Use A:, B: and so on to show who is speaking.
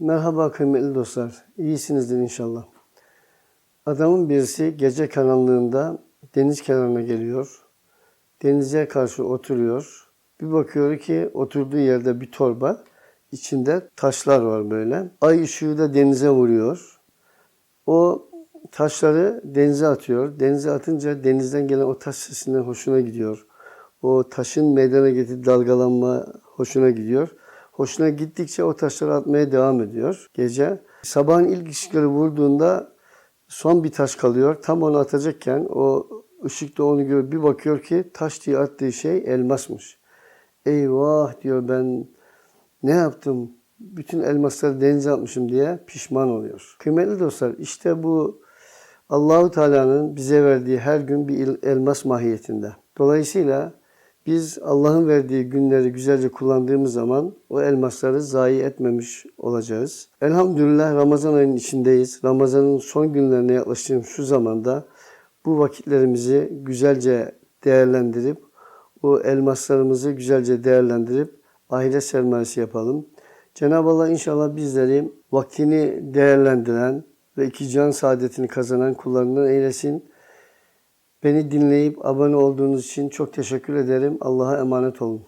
A: Merhaba kıymetli dostlar. İyisinizdir inşallah. Adamın birisi gece karanlığında deniz kenarına geliyor. Denize karşı oturuyor. Bir bakıyor ki oturduğu yerde bir torba. içinde taşlar var böyle. Ay ışığı da denize vuruyor. O taşları denize atıyor. Denize atınca denizden gelen o taş sesinden hoşuna gidiyor. O taşın meydana getirdiği dalgalanma hoşuna gidiyor. Hoşuna gittikçe o taşları atmaya devam ediyor gece. Sabahın ilk ışıkları vurduğunda son bir taş kalıyor. Tam onu atacakken o ışıkta onu görüp bir bakıyor ki taş diye attığı şey elmasmış. Eyvah diyor ben ne yaptım? Bütün elmasları denize atmışım diye pişman oluyor. Kıymetli dostlar işte bu Allahu Teala'nın bize verdiği her gün bir elmas mahiyetinde. Dolayısıyla biz Allah'ın verdiği günleri güzelce kullandığımız zaman o elmasları zayi etmemiş olacağız. Elhamdülillah Ramazan ayının içindeyiz. Ramazanın son günlerine yaklaştığım şu zamanda bu vakitlerimizi güzelce değerlendirip o elmaslarımızı güzelce değerlendirip ahiret sermayesi yapalım. Cenab-ı Allah inşallah bizleri vaktini değerlendiren ve iki can saadetini kazanan kullarından eylesin. Beni dinleyip abone olduğunuz için çok teşekkür ederim. Allah'a emanet olun.